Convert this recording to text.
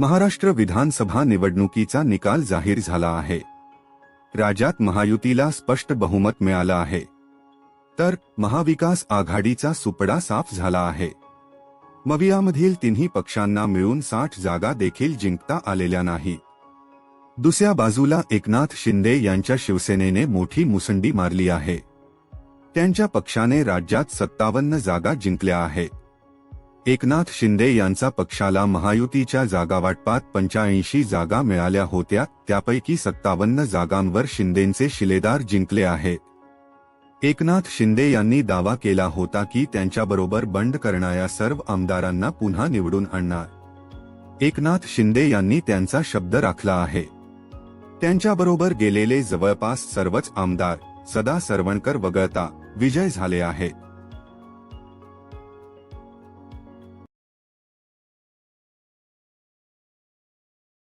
महाराष्ट्र विधानसभा निवडणुकीचा निकाल जाहीर झाला आहे. राज्यात महायुतीला स्पष्ट बहुमत मिळालं आहे. तर महाविकास आघाडीचा सुपडा साफ झाला आहे. मवियामधील तिन्ही पक्षांना मिळून साठ जागा देखील जिंकता आलेल्या नाही. दुसऱ्या बाजूला एकनाथ शिंदे यांच्या शिवसेनेने मोठी मुसंडी मारली आहे. त्यांच्या पक्षाने राज्यात सत्तावन्न जागा जिंकल्या आहे एकनाथ शिंदे यांचा पक्षाला महायुतीच्या जागावाटपात पंच्याऐंशी जागा मिळाल्या होत्या त्यापैकी सत्तावन्न जागांवर शिंदेचे शिलेदार जिंकले आहेत. एकनाथ शिंदे यांनी दावा केला होता की त्यांच्याबरोबर बंड करणाऱ्या सर्व आमदारांना पुन्हा निवडून आणणार. एकनाथ शिंदे यांनी त्यांचा शब्द राखला आहे. त्यांच्याबरोबर गेलेले जवळपास सर्वच आमदार सदा सरवणकर वगळता विजय झाले आहेत.